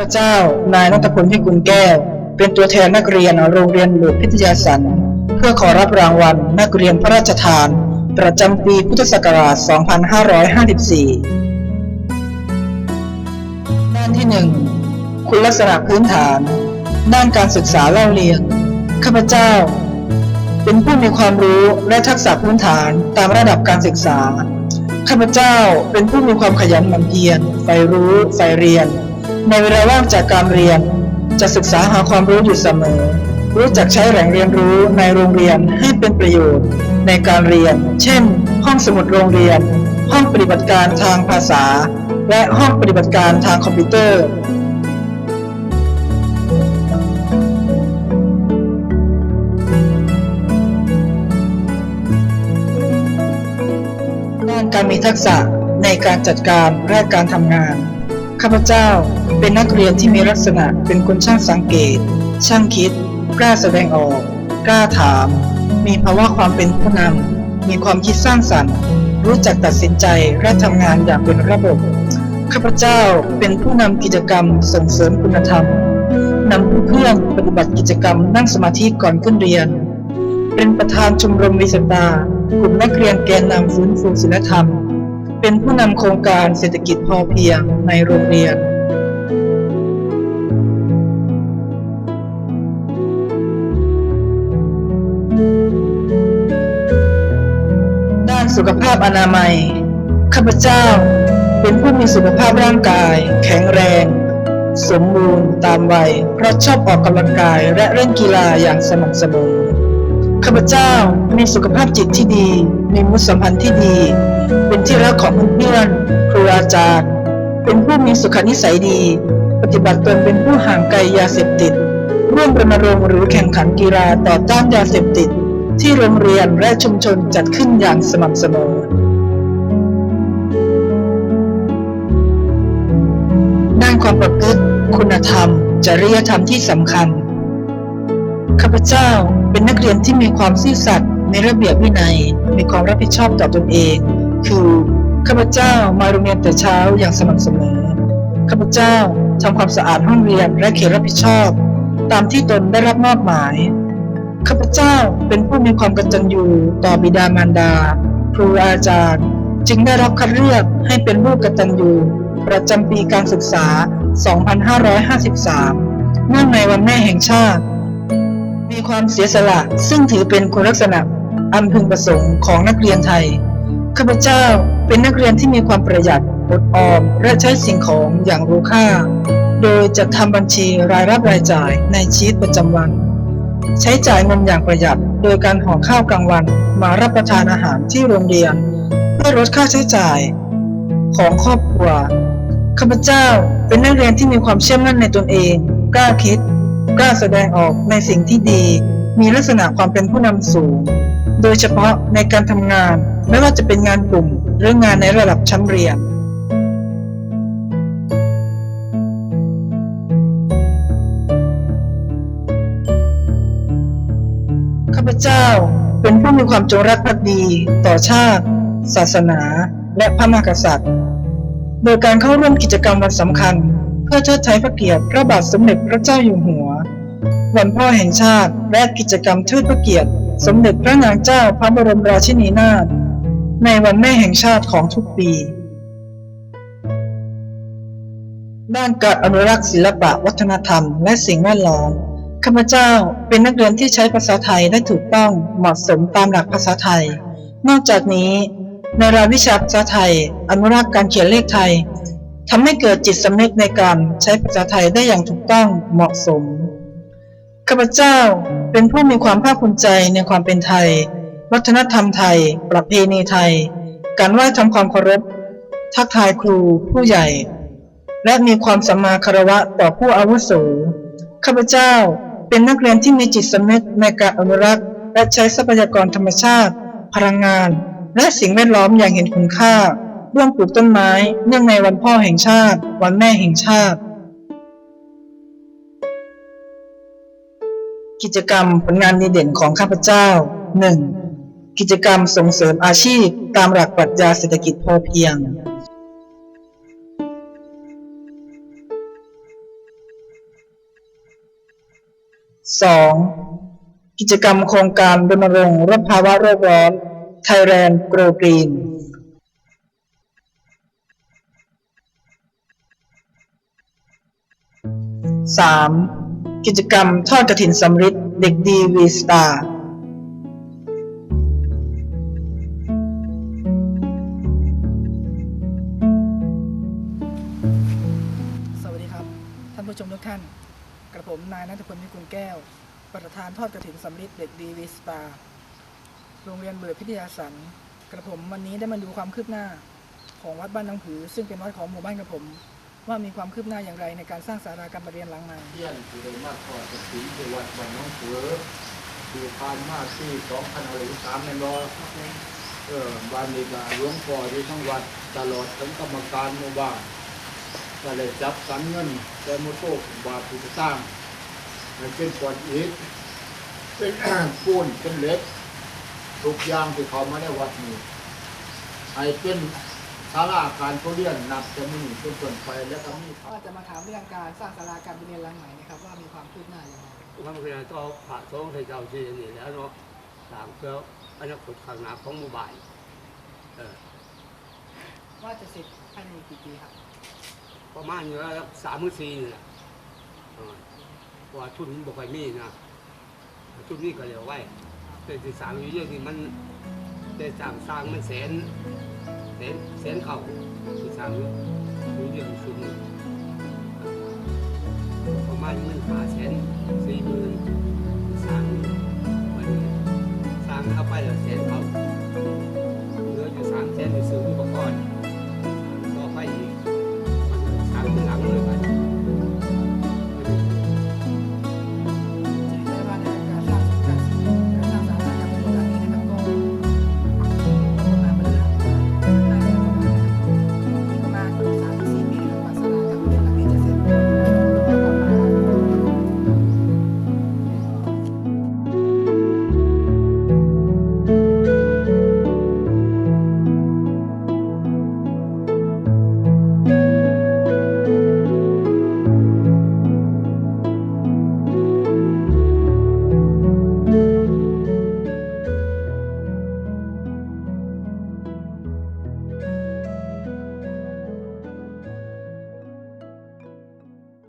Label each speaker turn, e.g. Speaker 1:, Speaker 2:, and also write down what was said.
Speaker 1: พเจ้า นายนัทพลพิกุลแก้ว เป็นตัวแทนนักเรียนโรงเรียนหลวงพิทยาสันเพื่อขอรับรางวัลนักเรียนพระราชทาน ประจำปีพุทธศักราช 2554 ด้านที่ 1 คุณลักษณะพื้นฐาน ด้านการศึกษาเล่าเรียน ข้าพเจ้า เป็นผู้มีความรู้และทักษะพื้นฐานตามระดับการศึกษา ข้าพเจ้าเป็นผู้มีความขยันหมั่นเพียรใฝ่รู้ใฝ่เรียน ในเวลาว่างจากการเรียน จะศึกษาหาความรู้อยู่เสมอ รู้จักใช้แหล่งเรียนรู้ในโรงเรียนให้เป็นประโยชน์ ในการเรียน เช่น ห้องสมุดโรงเรียน ห้องปฏิบัติการทางภาษา และห้องปฏิบัติการทางคอมพิวเตอร์การมีทักษะในการจัดการและการทำงาน ข้าพเจ้า เป็นนักเรียนที่มีลักษณะเป็นคนช่างสังเกต ช่างคิด กล้าแสดงออก กล้าถาม มีภาวะความเป็นผู้นำ มีความคิดสร้างสรรค์ รู้จักตัดสินใจและทำงานอย่างเป็นระบบ ข้าพเจ้าเป็นผู้นำกิจกรรมส่งเสริมคุณธรรมนำเพื่อนปฏิบัติกิจกรรมนั่งสมาธิก่อนขึ้นเรียน เป็นประธานชมรมวิสตากลุ่มนักเรียนแกนนำฟื้นฟูศิลธรรม เป็นผู้นำโครงการเศรษฐกิจพอเพียงในโรงเรียน สุขภาพอนามัย ข้าพเจ้าเป็นผู้มีสุขภาพร่างกาย แข็งแรง สมบูรณ์ตามวัย เพราะชอบออกกำลังกายและเล่นกีฬาอย่างสม่ำเสมอ ข้าพเจ้ามีสุขภาพจิตที่ดี มีมุตสัมพันธ์ที่ดี เป็นที่รักของเพื่อนครูอาจารย์ เป็นผู้มีสุขนิสัยดี ปฏิบัติตนเป็นผู้ห่างไกลยาเสพติด ร่วมรณรงค์หรือแข่งขันกีฬาต่อต้านยาเสพติด ที่โรงเรียนและชุมชนจัดขึ้นอย่างสม่ำเสมอ ด้านความประพฤติคุณธรรม จริยธรรมที่สำคัญ ข้าพเจ้าเป็นนักเรียนที่มีความซื่อสัตย์มีระเบียบวินัย มีความรับผิดชอบต่อตนเอง คือข้าพเจ้ามาโรงเรียนแต่เช้าอย่างสม่ำเสมอ ข้าพเจ้าทำความสะอาดห้องเรียนและเขตรับผิดชอบ ตามที่ตนได้รับมอบหมาย ข้าพเจ้าเป็นผู้มีความกตัญญูต่อบิดามารดา ครูอาจารย์ จึงได้รับคัดเลือกให้เป็นผู้กตัญญูประจำปีการศึกษา 2553 เนื่องในวันแม่แห่งชาติ มีความเสียสละซึ่งถือเป็นคุณลักษณะอันพึงประสงค์ของนักเรียนไทย ข้าพเจ้าเป็นนักเรียนที่มีความประหยัดอดออม และใช้สิ่งของอย่างรู้ค่า โดยจัดทำบัญชีรายรับรายจ่ายในชีวิตประจำวัน ใช้จ่ายเงินอย่างประหยัด โดยการห่อข้าวกลางวันมารับประทานอาหารที่โรงเรียน เพื่อลดค่าใช้จ่ายของครอบครัวข้าพเจ้าเป็นนักเรียนที่มีความเชื่อมั่นในตนเอง กล้าคิด กล้าแสดงออกในสิ่งที่ดี มีลักษณะความเป็นผู้นำสูง โดยเฉพาะในการทำงานไม่ว่าจะเป็นงานกลุ่มหรืองานในระดับชั้นเรียน เจ้าเป็นผู้มีความจงรักภักดีต่อชาติ ศาสนา และพระมหากษัตริย์ โดยการเข้าร่วมกิจกรรมวันสำคัญ เพื่อเชิดชัยพระเกียรติพระบาทสมเด็จพระเจ้าอยู่หัว วันพ่อแห่งชาติและกิจกรรมเทิดพระเกียรติ สมเด็จพระนางเจ้าพระบรมราชินีนาถในวันแม่แห่งชาติของทุกปีด้านการอนุรักษ์ศิลปะวัฒนธรรม และสิ่งแวดล้อม ข้าพเจ้าเป็นนักเรียนที่ใช้ภาษาไทยได้ถูกต้องเหมาะสมตามหลักภาษาไทย นอกจากนี้ ในรายวิชาภาษาไทย อนุรักษ์การเขียนเลขไทยทำให้เกิดจิตสำนึกในการใช้ภาษาไทยได้อย่างถูกต้องเหมาะสม ข้าพเจ้าเป็นผู้มีความภาคภูมิใจในความเป็นไทย วัฒนธรรมไทย ประเพณีไทย การไหว้ทำความเคารพ ทักทายครูผู้ใหญ่ และมีความสัมมาคารวะต่อผู้อาวุโส ข้าพเจ้า เป็นนักเรียนที่มีจิตสำนึกในการอนุรักษ์ และใช้ทรัพยากรธรรมชาติ พลังงาน และสิ่งแวดล้อมอย่างเห็นคุณค่าร่วมปลูกต้นไม้ เนื่องในวันพ่อแห่งชาติ วันแม่แห่งชาติ กิจกรรมผลงานดีเด่นของข้าพเจ้า 1. กิจกรรมส่งเสริมอาชีพตามหลักปรัชญาเศรษฐกิจพอเพียง 2. กิจกรรมโครงการรณรงค์ลดภาวะโลกร้อน Thailand Grow Green 3. กิจกรรมทอดกระถินสำริดเด็กดีวีสตาร์
Speaker 2: สวัสดีครับ ท่านผู้ชมทุกท่าน กระผมนายนัทพลวิกุลแก้ว ประธานทอดกระถินสำริดเด็กดีวีสตาโรงเรียนเบิดพิทยาสันกระผมวันนี้ได้มาดูความคืบหน้า ของวัดบ้านนองผือ ซึ่งเป็นวัดของหมู่บ้านกระผม ว่ามีความคืบหน้าอย่างไรในการสร้างศาลาการประเรียนหลังใหม่
Speaker 3: เที่ยนที่ได้มาทอดกระถิ่นที่วัดบ้านน้องผือที่ผ่านมาที่สองพันอะไรสามในรอเออบ้านนี้ก็หลวงพ่อที่ทั้งวัดตลอดทั้งกรรมการหมู่บ้าน ก็เลยจับสรรเงินแต่มุโตกบาทที่จะสร้างให้เป็นก้อนอิฐเป็นปูนเป็นเหล็กทุกอย่างที่เขามาในวัดนี้ให้เป็นศาลาการเขาเรียนนับจะมีเป็นต้นไปแล้วก็มี
Speaker 2: ก็จะมาถามเรื่องการสร้างศาลาการประเรียนหลังใหม่นะครับว่ามีความคืบหน้าอย่างไร
Speaker 4: มันเป็นต่อผ่าท้องให้เจ้าที่นี่แหล้วเนาะตามเพื่ออนาคตข้างหน้าของหมู่บ้านเออ
Speaker 2: ว่าจะเสร็จภายในกี่ปีครับ
Speaker 4: ประมาณอยู่แล้วสามมือสี่นี่แหละเออเพราะว่าทุนบ่ค่อยมีนะทุนนี้ก็เดี๋ยวไว้แต่ที่สางอยู่เยอะนี่มันแต่สางสร้างมันแสนแสนแสนเข่าที่สางอยู่เยอะสุดประมาณมันหาแสนสี่หมื่นสร้างอยู่วันสร้างเข้าไปแล้วแสนเข่า